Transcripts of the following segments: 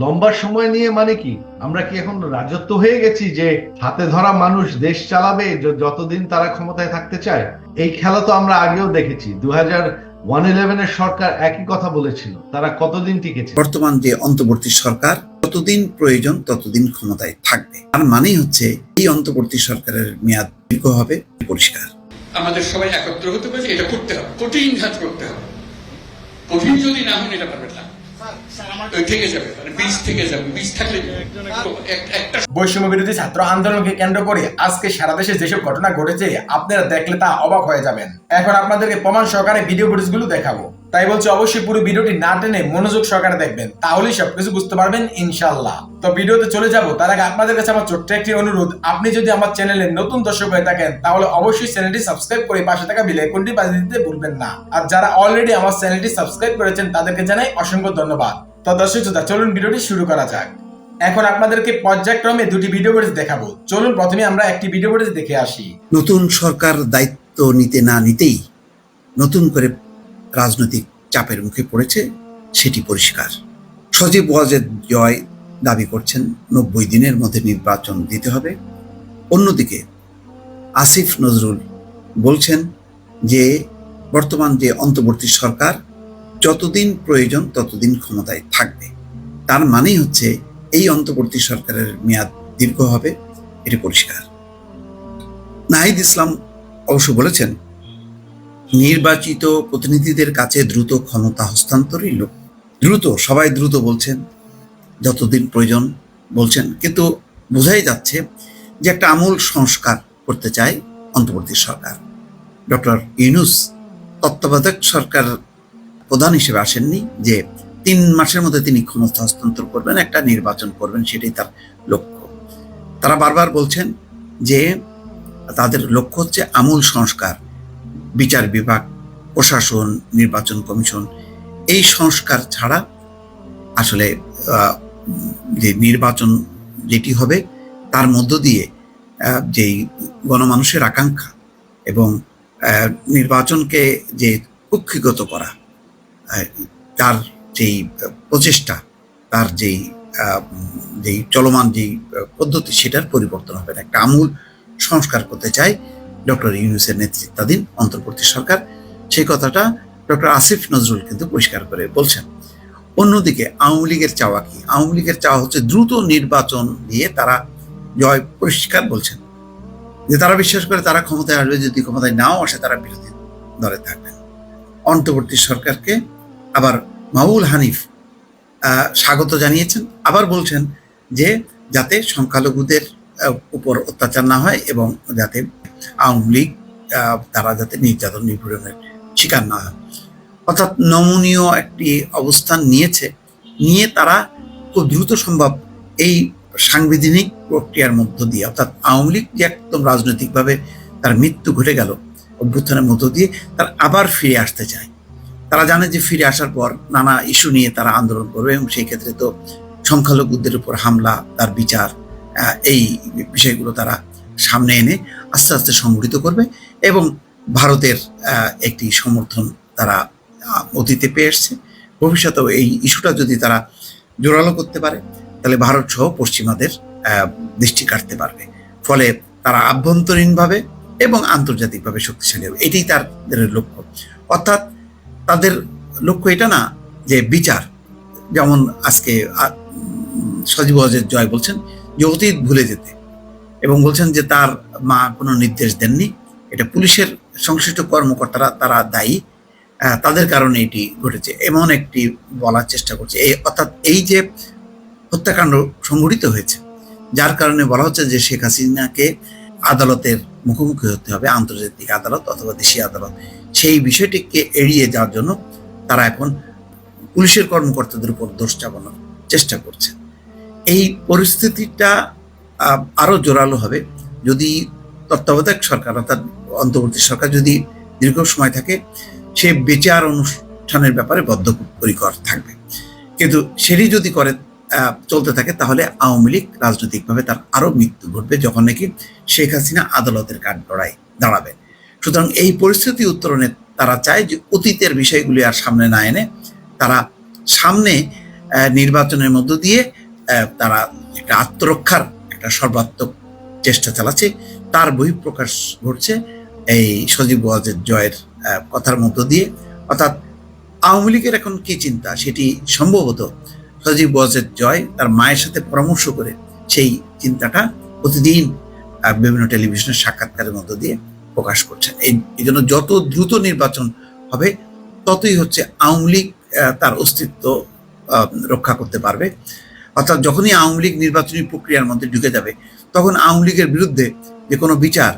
লম্বা সময় নিয়ে মানে কি? আমরা কি এখন রাজত্ব হয়ে গেছি যে হাতে ধরা মানুষ দেশ চালাবে যতদিন তারা ক্ষমতায় থাকতে চায়? এই খেলা তো আমরা আগেও দেখেছি। দু হাজার ওয়ান ইলেভেনের সরকার একই কথা বলেছিল। তারা কতদিন টিকেছে? বর্তমান যে অন্তর্বর্তী সরকার যতদিন প্রয়োজন ততদিন ক্ষমতায় থাকবে। তার মানেই হচ্ছে এই অন্তর্বর্তী সরকারের মেয়াদ দীর্ঘ হবে পরিষ্কার। আমাদের সবাই একত্র হতে পারে এটা করতে হবে। কঠিন কাজ করতে হবে। কঠিন যদি না হন এটা পারবে না। ওই থেকে যাবে মানে বৈষম্য বিরোধী ছাত্র আন্দোলনকে কেন্দ্র করে আজকে সারা দেশে যেসব ঘটনা ঘটেছে আপনারা দেখলে তা অবাক হয়ে যাবেন। এখন আপনাদেরকে প্রমাণ সহকারে ভিডিও ফুটেজগুলো দেখাবো। তাই বলছি অবশ্যই পুরো ভিডিওটি না টেনে মনোযোগ সহকারে দেখবেন তাহলেই সবকিছু বুঝতে পারবেন ইনশাল্লাহ তো ভিডিওতে চলে যাব তার আগে আপনাদের কাছে আমার ছোট্ট একটি অনুরোধ আপনি যদি আমার চ্যানেলে নতুন দর্শক হয়ে থাকেন তাহলে অবশ্যই চ্যানেলটি সাবস্ক্রাইব করে পাশে থাকা বেল আইকনটি বাজিয়ে দিতে ভুলবেন না। আর যারা অলরেডি আমার চ্যানেলটি সাবস্ক্রাইব করেছেন তাদেরকে জানাই অসংখ্য ধন্যবাদ। তো দর্শক শ্রোতা, চলুন ভিডিওটি শুরু করা যাক। এখন আপনাদেরকে পর্যায়ক্রমে দুটি ভিডিও ফুটেজ দেখাবো। চলুন প্রথমে আমরা একটি ভিডিও ফুটেজ দেখে আসি। নতুন সরকার দায়িত্ব নিতে না নিতেই নতুন করে রাজনৈতিক চাপের মুখে পড়েছে, সেটি পরিষ্কার। সজীব ওয়াজেদ জয় দাবি করছেন, নব্বই দিনের মধ্যে নির্বাচন দিতে হবে। অন্যদিকে আসিফ নজরুল বলছেন যে, বর্তমান যে অন্তর্বর্তী সরকার, যতদিন প্রয়োজন ততদিন ক্ষমতায় থাকবে। তার মানেই হচ্ছে, এই অন্তর্বর্তী সরকারের মেয়াদ দীর্ঘ হবে, এটি পরিষ্কার। নাহিদ ইসলাম অবশ্য বলেছেন নির্বাচিত প্রতিনিধিদের কাছে দ্রুত ক্ষমতা হস্তান্তরই লোক দ্রুত, সবাই দ্রুত বলছেন, যতদিন প্রয়োজন বলছেন। কিন্তু বোঝাই যাচ্ছে যে একটা আমূল সংস্কার করতে চায় অন্তর্বর্তী সরকার। ডক্টর ইউনুস তত্ত্বাবধায়ক সরকার প্রধান হিসেবে আসেননি যে তিন মাসের মধ্যে তিনি ক্ষমতা হস্তান্তর করবেন, একটা নির্বাচন করবেন, সেটাই তার লক্ষ্য। তারা বারবার বলছেন যে তাদের লক্ষ্য হচ্ছে আমূল সংস্কার। বিচার বিভাগ, প্রশাসন, নির্বাচন কমিশন এই সংস্কার ছাড়া আসলে যে নির্বাচন যেটি হবে তার মধ্য দিয়ে যেই গণমানুষের আকাঙ্ক্ষা এবং নির্বাচনকে যে কক্ষিগত করা তার যেই প্রচেষ্টা, তার যেই যেই চলমান যেই পদ্ধতি সেটার পরিবর্তন হবে না। একটা আমূল সংস্কার করতে চায় ডক্টর ইউনুসের নেতৃত্বাধীন অন্তর্বর্তী সরকার, সেই কথাটা ডক্টর আসিফ নজরুল কিন্তু পরিষ্কার করে বলছেন। অন্যদিকে আওয়ামী লীগের চাওয়া কি? আওয়ামী লীগের চাওয়া হচ্ছে দ্রুত নির্বাচন দিয়ে তারা জয় পরিষ্কার বলছেন। যে তারা বিশ্বাস করে তারা ক্ষমতায় আসবে, যদি ক্ষমতায় নাও আসে তারা বিরোধী দলে থাকবেন। অন্তর্বর্তী সরকারকে আবার মাহবুল হানিফ স্বাগত জানিয়েছেন। আবার বলছেন যে যাতে সংখ্যালঘুদের উপর অত্যাচার না হয় এবং যাতে আওয়ামী লীগ তারা যাতে নির্যাতন নিপীড়নের শিকার না হয়। অর্থাৎ নমনীয় একটি অবস্থান নিয়েছে, নিয়ে তারা খুব দ্রুত সম্ভব এই সাংবিধানিক প্রক্রিয়ার মধ্য দিয়ে, অর্থাৎ আওয়ামী লীগ যে একদম রাজনৈতিকভাবে তার মৃত্যু ঘটে গেল, অভ্যুত্থানের মধ্য দিয়ে তার আবার ফিরে আসতে চায়। তারা জানে যে ফিরে আসার পর নানা ইস্যু নিয়ে তারা আন্দোলন করবে এবং সেই ক্ষেত্রে তো সংখ্যালঘুদের উপর হামলা, তার বিচার এই বিষয়গুলো তারা সামনে এনে আস্তে আস্তে সংগঠিত করবে এবং ভারতের একটি সমর্থন তারা অতীতে পেয়ে এসছে। ভবিষ্যতেও এই ইস্যুটা যদি তারা জোরালো করতে পারে, তাহলে ভারত সহ পশ্চিমাদের দৃষ্টি কাটতে পারবে। ফলে তারা আভ্যন্তরীণভাবে এবং আন্তর্জাতিকভাবে শক্তিশালী হবে। এটাই তাদের লক্ষ্য। অর্থাৎ তাদের লক্ষ্য এটা না যে বিচার, যেমন আজকে সজীব ওয়াজেদ জয় বলছেন, যে অতীত ভুলে যেতে। এবং বলছেন যে তার মা কোনো নির্দেশ দেননি। এটা পুলিশের সংশ্লিষ্ট কর্মকর্তারা, তারা দায়ী। তাদের কারণে এটি ঘটেছে। এমন একটি বলার চেষ্টা করছে। এই অর্থাৎ এই যে হত্যাকাণ্ড সংঘটিত হয়েছে, যার কারণে বলা হচ্ছে যে শেখ হাসিনাকে আদালতের মুখোমুখি হতে হবে, আন্তর্জাতিক আদালত অথবা দেশীয় আদালত। সেই বিষয়টিকে এড়িয়ে যাওয়ার জন্য তারা এখন পুলিশের কর্মকর্তাদের উপর দোষ চাপানোর চেষ্টা করছে। এই পরিস্থিতিটা আহ, আরও জোরালো হবে। যদি তত্ত্বাবধায়ক সরকার অর্থাৎ অন্তর্বর্তী সরকার যদি দীর্ঘ সময় থাকে সে বিচার অনুষ্ঠানের ব্যাপারে বদ্ধপরিকর থাকবে। কিন্তু সেটি যদি করে চলতে থাকে তাহলে আওয়ামী লীগ রাজনৈতিকভাবে তার আরও মৃত্যু ঘটবে যখন নাকি শেখ হাসিনা আদালতের কাঠ গড়ায় দাঁড়াবে। সুতরাং এই পরিস্থিতি উত্তরণে তারা চায় যে অতীতের বিষয়গুলি আর সামনে না এনে তারা সামনে নির্বাচনের মধ্য দিয়ে তারা একটা আত্মরক্ষার সর্বাত্মক চেষ্টা চালাচ্ছে। তার বহিঃপ্রকাশ ঘটছে এই সজীব ওয়াজের জয়ের কথার মধ্য দিয়ে। অর্থাৎ আওয়ামী লীগের এখন কি চিন্তা? সেটি সম্ভবত সজীব ওয়াজের জয় তার মায়ের সাথে পরামর্শ করে সেই চিন্তাটা প্রতিদিন বিভিন্ন টেলিভিশনের সাক্ষাৎকারের মধ্য দিয়ে প্রকাশ করছেন এই এই জন্য যত দ্রুত নির্বাচন হবে, ততই হচ্ছে আওয়ামী লীগ তার অস্তিত্ব রক্ষা করতে পারবে। অর্থাৎ যখনই আওয়ামী লীগ নির্বাচনী প্রক্রিয়ার মধ্যে ঢুকে যাবে, তখন আওয়ামী লীগের বিরুদ্ধে যে কোনো বিচার,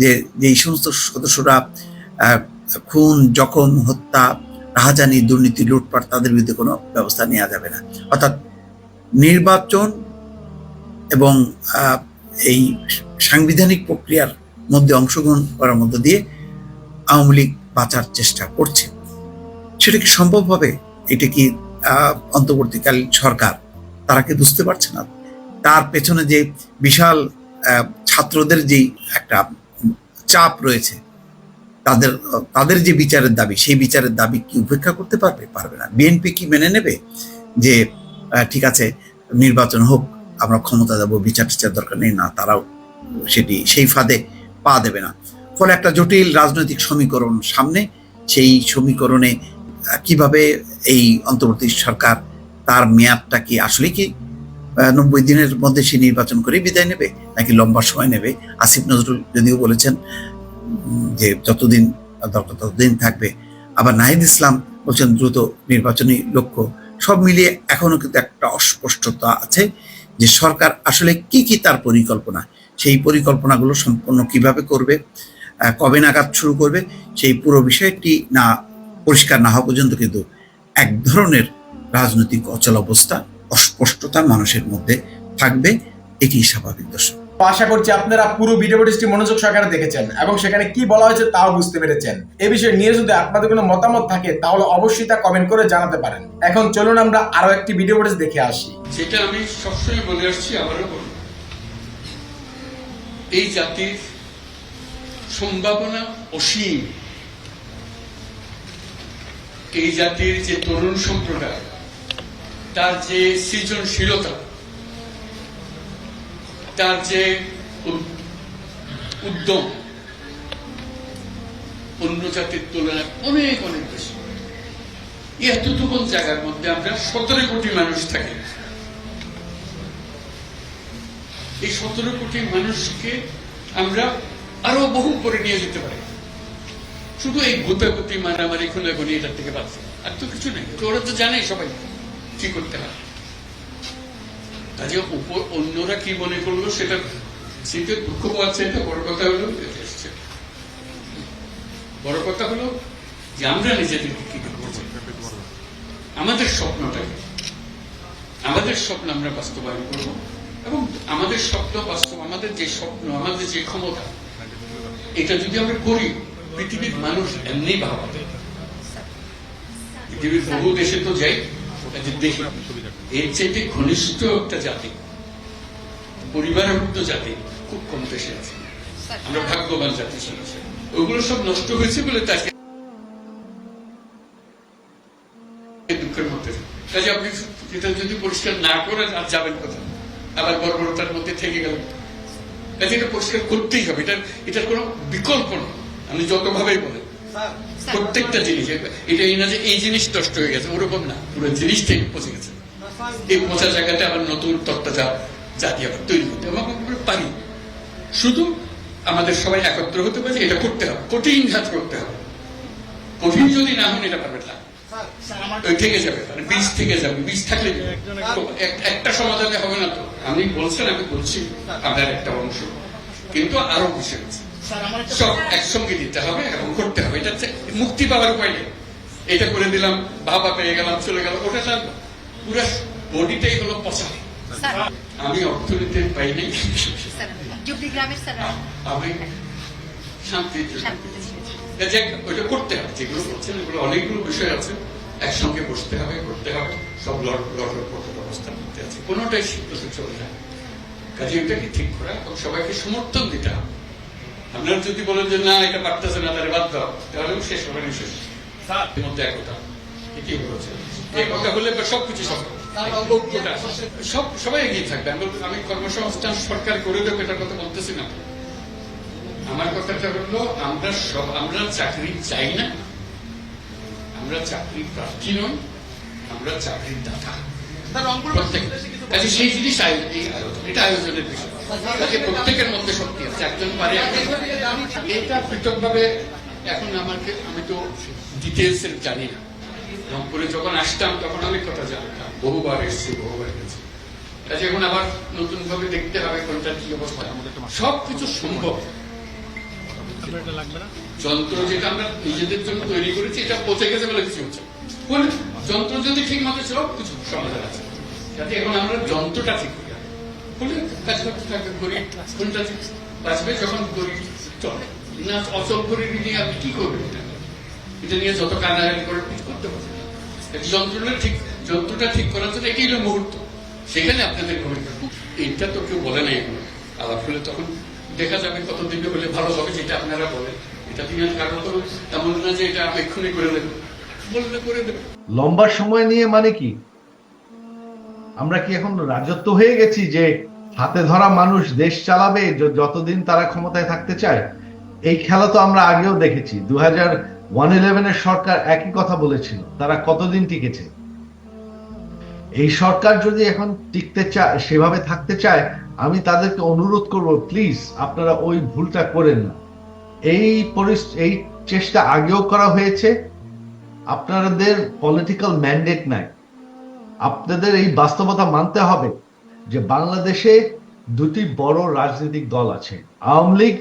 যে যে এই সমস্ত সদস্যরা খুন, জখম, হত্যা, রাহাজানি, দুর্নীতি, লুটপাট, তাদের বিরুদ্ধে কোনো ব্যবস্থা নেওয়া যাবে না। অর্থাৎ নির্বাচন এবং এই সাংবিধানিক প্রক্রিয়ার মধ্যে অংশগ্রহণ করার মধ্য দিয়ে আওয়ামী লীগ বাঁচার চেষ্টা করছে। সেটা কি সম্ভব হবে? এটা কি অন্তর্বর্তীকালীন সরকার তারা কি বুঝতে পারছে না। তার পেছনে যে বিশাল ছাত্রদের যে একটা চাপ রয়েছে, তাদের তাদের যে বিচারের দাবি, সেই বিচারের দাবি কি উপেক্ষা করতে পারবে? পারবে না। বিএনপি কি মেনে নেবে যে ঠিক আছে, নির্বাচন হোক, আমরা ক্ষমতা দেবো, বিচার টিচার দরকার নেই, না, তারাও সেটি, সেই ফাঁদে পা দেবে না। ফলে একটা জটিল রাজনৈতিক সমীকরণ সামনে, সেই সমীকরণে কীভাবে এই অন্তর্বর্তী সরকার তার মেয়াদটা কি আসলে কি নব্বই দিনের মধ্যে সে নির্বাচন করে বিদায় নেবে, নাকি লম্বা সময় নেবে? আসিফ নজরুল যদিও বলেছেন যে যতদিন, দরকার ততদিন থাকবে। আবার নাহিদ ইসলাম বলছেন, দ্রুত নির্বাচনী লক্ষ্য। সব মিলিয়ে এখনও কিন্তু একটা অস্পষ্টতা আছে যে সরকার আসলে কি কি তার পরিকল্পনা, সেই পরিকল্পনাগুলো সম্পন্ন কীভাবে করবে কবে নাগাদ শুরু করবে, সেই পুরো বিষয়টি না, পরিষ্কার না হওয়া পর্যন্ত কিন্তু এক ধরনের রাজনৈতিক অচল অবস্থা অস্পষ্টতা মানুষের মধ্যে থাকবে এটি স্বাভাবিক দর্শক। আশা করছি আপনারা পুরো ভিডিও ফুটেজটি মনোযোগ সহকারে দেখেছেন এবং সেখানে কি বলা হয়েছে তাও বুঝতে পেরেছেন। এ বিষয়ে নিয়ে যদি আপনাদের কোনো মতামত থাকে তাহলে অবশ্যই তা কমেন্ট করে জানাতে পারেন। এখন চলুন আমরা আরও একটি ভিডিও ফুটেজ দেখে আসি। যেটা আমি সবসময় বলে আসছি আবারও বলব এই জাতির সম্ভাবনা অসীম। এই জাতির যে তরুণ সম্প্রদায় তার যে সৃজনশীলতা, তার যে উদ্যম, অন্য জাতির তুলনায় অনেক অনেক বেশি। এতটুকু জায়গার মধ্যে আমরা সতেরো কোটি মানুষ থাকি। এই সতেরো কোটি মানুষকে আমরা আরও বহু করে নিয়ে যেতে পারি। শুধু এই গুতাগুতি মারামারি খুনাগুনি এটার থেকে বাঁচছে আর তো কিছু নেই। ওরা তো জানে সবাই। কি করতে হয়। কাজে উপর অন্যরা কি মনে করল সেটা সেটা দুঃখ পাচ্ছে, এটা বড় কথা হলো। বড় কথা হলো যে আমরা নিজেদেরকে কি করব আমাদের স্বপ্নটাকে আমাদের স্বপ্ন আমরা বাস্তবায়ন করব এবং আমাদের স্বপ্ন বাস্তব, আমাদের যে স্বপ্ন, আমাদের যে ক্ষমতা, এটা যদি আমরা করি, পৃথিবীর মানুষ এমনি ভাবাবে পৃথিবীর বহু দেশে তো যাই দেখি এর চাইতে ঘনিষ্ঠ একটা জাতি পরিবারভুক্ত জাতি খুব কম দেশে আছে। আমরা ভাগ্যবান জাতি ওগুলো সব নষ্ট হয়েছে বলে তাকে দুঃখের মধ্যে কাজে আপনি এটা যদি পরিষ্কার না করে আর যাবেন কোথাও আবার বর্বরতার মধ্যে থেকে গেল কাজে এটা পরিষ্কার করতেই হবে। এটা এটার কোনো বিকল্প নেই। আপনি যতভাবেই বলেন। প্রত্যেকটা জিনিস এটা এই না যে এই জিনিস নষ্ট হয়ে গেছে ওরকম না। পুরো জিনিসটাই পচে গেছে। এই পচা জায়গাতে আবার নতুন তত্ত্বা যা জাতি আবার তৈরি করতে হবে। আমরা পারি। শুধু আমাদের সবাই একত্র হতে পারে এটা করতে হবে। কঠিন কাজ করতে হবে। কঠিন যদি না হন এটা পারবে না। থেকে যাবে মানে বীজ থেকে যাবে বীজ থাকলে তো একটা সমাধানে হবে না তো। আমি বলছেন আমি বলছি আপনার একটা অংশ। কিন্তু আরও বিষয় আছে। সব একসঙ্গে দিতে হবে এবং করতে হবে। এটা মুক্তি পাওয়ার উপায়। নেই এটা করে দিলাম বাবা পেয়ে গেলাম চলে গেল। ওটা তার পুরো বডিটাই হলো পচা। আমি পাই নাই। আমি শান্তিতে ওইটা করতে হবে। যেগুলো করছেন এগুলো অনেকগুলো বিষয় আছে। একসঙ্গে বসতে হবে করতে হবে। সব লট লটের অবস্থা করতে আছে। কোনোটাই সিদ্ধতে চলে যায় কাজে এটাকে ঠিক করা এবং সবাইকে সমর্থন দিতে হবে। আপনারা যদি বলেন যে না এটা পারতেছে না তাহলে বাদ দাও তাহলেও শেষ হবে না শেষ। মধ্যে একতা এটি হচ্ছে একতা হলে সবকিছু সফল ঐক্যটা সব সবাই এগিয়ে থাকবে। আমি কর্মসংস্থান সরকার করে দেবো এটার কথা বলতেছি না। আমার কথাটা হলো আমরা সব আমরা চাকরি চাই না। আমরা চাকরি প্রার্থী নই আমরা চাকরির দাতা। প্রত্যেক সেই জিনিস এটা আয়োজনের বিষয়। কাজে প্রত্যেকের মধ্যে শক্তি আছে, একজন পারে এটা পৃথকভাবে এখন আমাকে, আমি তো ডিটেলস জানি না। রংপুরে যখন আসতাম, তখন অনেক কথা জানতাম। বহুবার এসছি, বহুবার গেছি। কাজে এখন আবার নতুন ভাবে দেখতে হবে কোনটা কি অবস্থা। সব কিছু সম্ভব। যন্ত্র যেটা আমরা নিজেদের জন্য তৈরি করেছি, এটা পচে গেছে বলে কিছু হচ্ছে যন্ত্র যদি ঠিক মতো সব কিছু সমাধান আছে। যাতে এখন আমরা যন্ত্রটা ঠিক করি। কাজ করতে থাকবে বাঁচবে যখন চলে। না, অচল নিয়ে আপনি কি করবেন? এটা এটা নিয়ে যত কান্নাকাটি করে করতে পারবেন যন্ত্রটা ঠিক যন্ত্রটা ঠিক করার জন্য এটাই হলো মুহূর্ত। সেখানে আপনাদের এইটা তো কেউ বলে নাই এখনও আলাপ হলে তখন দেখা যাবে কত দিনে বলে ভালো হবে যেটা আপনারা বলেন। এটা দিয়ে কারণ তো তেমন না যে এটা এক্ষুনি করে দেবে। বললে করে দেবে। লম্বা সময় নিয়ে মানে কি? আমরা কি এখন রাজত্ব হয়ে গেছি যে হাতে ধরা মানুষ দেশ চালাবে যতদিন তারা ক্ষমতায় থাকতে চায়? এই খেলা তো আমরা আগেও দেখেছি। দু হাজার ওয়ান ইলেভেনের সরকার একই কথা বলেছিল, তারা কতদিন টিকেছে? এই সরকার যদি এখন টিকতে চায়, সেভাবে থাকতে চায়, আমি তাদেরকে অনুরোধ করব প্লিজ আপনারা ওই ভুলটা করেন না। এই এই চেষ্টা আগেও করা হয়েছে। আপনাদের পলিটিক্যাল ম্যান্ডেট নাই। আপনাদের এই বাস্তবতা মানতে হবে যে বাংলাদেশে দুটি বড় রাজনৈতিক দল আছে, আওয়ামী লীগ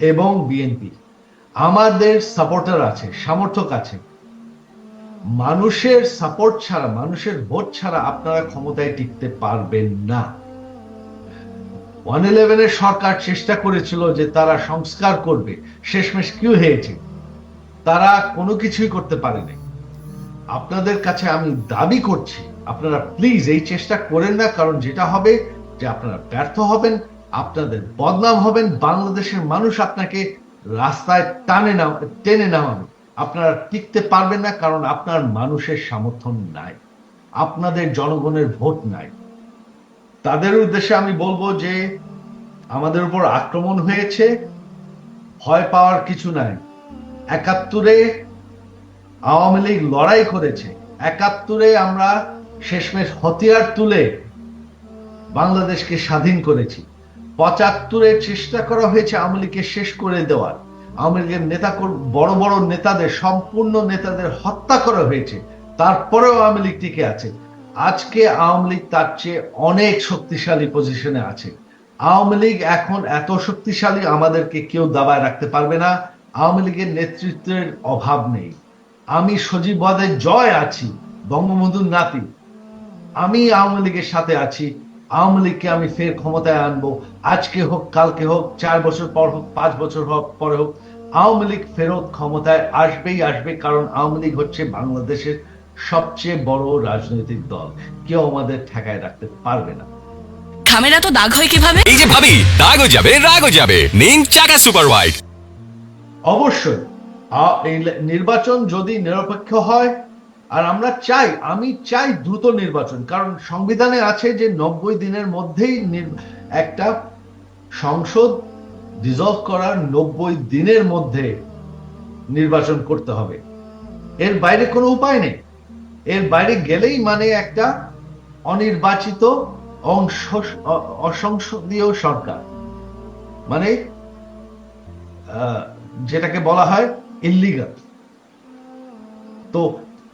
এবং বিএনপি। আমাদের সাপোর্টার আছে সমর্থক আছে। মানুষের সাপোর্ট ছাড়া, মানুষের ভোট ছাড়া আপনারা ক্ষমতায় টিকতে পারবেন না। ওয়ান ইলেভেনের সরকার চেষ্টা করেছিল যে তারা সংস্কার করবে, শেষমেশ কি হয়েছে? তারা কোনো কিছুই করতে পারেনি। আপনাদের কাছে আমি দাবি করছি আপনারা প্লিজ এই চেষ্টা করেন না, কারণ যেটা হবে যে আপনারা ব্যর্থ হবেন, আপনাদের বদনাম হবেন, বাংলাদেশের মানুষ আপনাকে রাস্তায় টানে না টেনে নামাবে। আপনারা টিকতে পারবেন না, কারণ আপনার মানুষের সমর্থন নাই, আপনাদের জনগণের ভোট নাই। তাদের উদ্দেশ্যে আমি বলব যে আমাদের উপর আক্রমণ হয়েছে, ভয় পাওয়ার কিছু নাই। একাত্তরে আওয়ামী লীগ লড়াই করেছে, একাত্তরে আমরা শেষমেশ হতিয়ার তুলে বাংলাদেশকে স্বাধীন করেছি। পঁচাত্তরে চেষ্টা করা হয়েছে আওয়ামী শেষ করে দেওয়ার। আওয়ামী লীগের নেতা বড় বড় নেতাদের, সম্পূর্ণ নেতাদের হত্যা করা হয়েছে। তারপরেও আওয়ামী লীগ টিকে আছে। আজকে আওয়ামী লীগ তার চেয়ে অনেক শক্তিশালী পজিশনে আছে। আওয়ামী লীগ এখন এত শক্তিশালী আমাদেরকে কেউ দাবায় রাখতে পারবে না। আওয়ামী লীগের নেতৃত্বের অভাব নেই। আমি সজীব জয় আছি। বঙ্গবন্ধুর নাতি আমি আওয়ামী লীগের সাথে আছি। আওয়ামী লীগকে আমি ফের ক্ষমতায় আনব। আজকে হোক কালকে হোক চার বছর পর হোক পাঁচ বছর হোক পরে হোক আওয়ামী লীগ ফেরত ক্ষমতায় আসবেই আসবে কারণ আওয়ামী লীগ হচ্ছে বাংলাদেশের সবচেয়ে বড় রাজনৈতিক দল। কেউ আমাদের ঠেকায় রাখতে পারবে না। খামের এত দাগ হয় কীভাবে? এই যে ভাবি দাগও যাবে রাগও যাবে। নিন চাকা সুপার হোয়াইট অবশ্যই নির্বাচন যদি নিরপেক্ষ হয় আর আমরা চাই, আমি চাই দ্রুত নির্বাচন, কারণ সংবিধানে আছে যে নব্বই দিনের মধ্যেই একটা সংসদ ডিজলভ করার নব্বই দিনের মধ্যে নির্বাচন করতে হবে। এর বাইরে কোনো উপায় নেই। এর বাইরে গেলেই মানে একটা অনির্বাচিত, অংশ অসংসদীয় সরকার। মানে যেটাকে বলা হয় ইল্লিগাল তো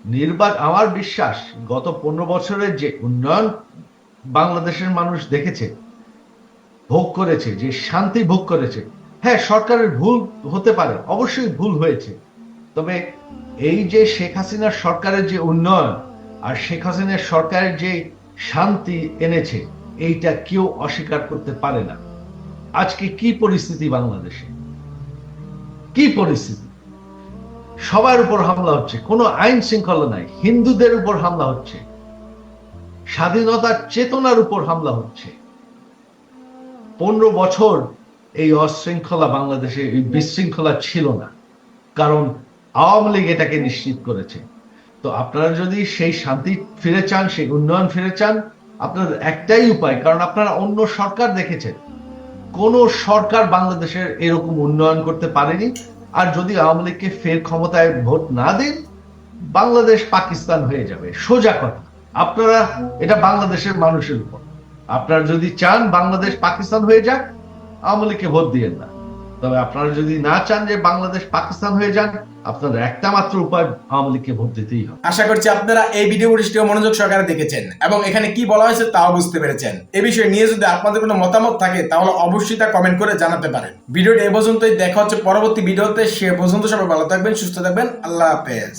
নির্বাচন আমার বিশ্বাস গত পনেরো বছরের যে উন্নয়ন বাংলাদেশের মানুষ দেখেছে, ভোগ করেছে, যে শান্তি ভোগ করেছে হ্যাঁ সরকারের ভুল হতে পারে, অবশ্যই ভুল হয়েছে। তবে এই যে শেখ হাসিনার সরকারের যে উন্নয়ন আর শেখ হাসিনার সরকারের যে শান্তি এনেছে, এইটা কেউ অস্বীকার করতে পারে না। আজকে কি পরিস্থিতি বাংলাদেশে? কি পরিস্থিতি? সবার উপর হামলা হচ্ছে। কোনো আইন শৃঙ্খলা নাই। হিন্দুদের উপর হামলা হচ্ছে। স্বাধীনতার চেতনার উপর হামলা হচ্ছে। পনেরো বছর এই অশৃঙ্খলা বাংলাদেশে এই বিশৃঙ্খলা ছিল না। কারণ আওয়ামী লীগ এটাকে নিশ্চিত করেছে। তো আপনারা যদি সেই শান্তি ফিরে চান, সেই উন্নয়ন ফিরে চান আপনাদের একটাই উপায়, কারণ আপনারা অন্য সরকার দেখেছেন। কোন সরকার বাংলাদেশের এরকম উন্নয়ন করতে পারেনি। আর যদি আওয়ামী লীগকে ফের ক্ষমতায় ভোট না দেন, বাংলাদেশ পাকিস্তান হয়ে যাবে। সোজা কথা। আপনারা, এটা বাংলাদেশের মানুষের উপর। আপনারা যদি চান বাংলাদেশ পাকিস্তান হয়ে যাক, আওয়ামী লীগকে ভোট দিয়েন না। তবে আপনারা যদি না চান যে বাংলাদেশ পাকিস্তান হয়ে যান, আপনাদের একটা মাত্র উপায় আওয়ামী লীগকে ভোট দিতেই হবে। আশা করছি আপনারা এই ভিডিও ফুটেজটিও মনোযোগ সহকারে দেখেছেন এবং এখানে কি বলা হয়েছে তাও বুঝতে পেরেছেন। এ বিষয়ে নিয়ে যদি আপনাদের কোনো মতামত থাকে, তাহলে অবশ্যই তা কমেন্ট করে জানাতে পারেন। ভিডিওটি এ পর্যন্তই, দেখা হচ্ছে পরবর্তী ভিডিওতে, সে পর্যন্ত সবাই ভালো থাকবেন, সুস্থ থাকবেন, আল্লাহ হাফেজ।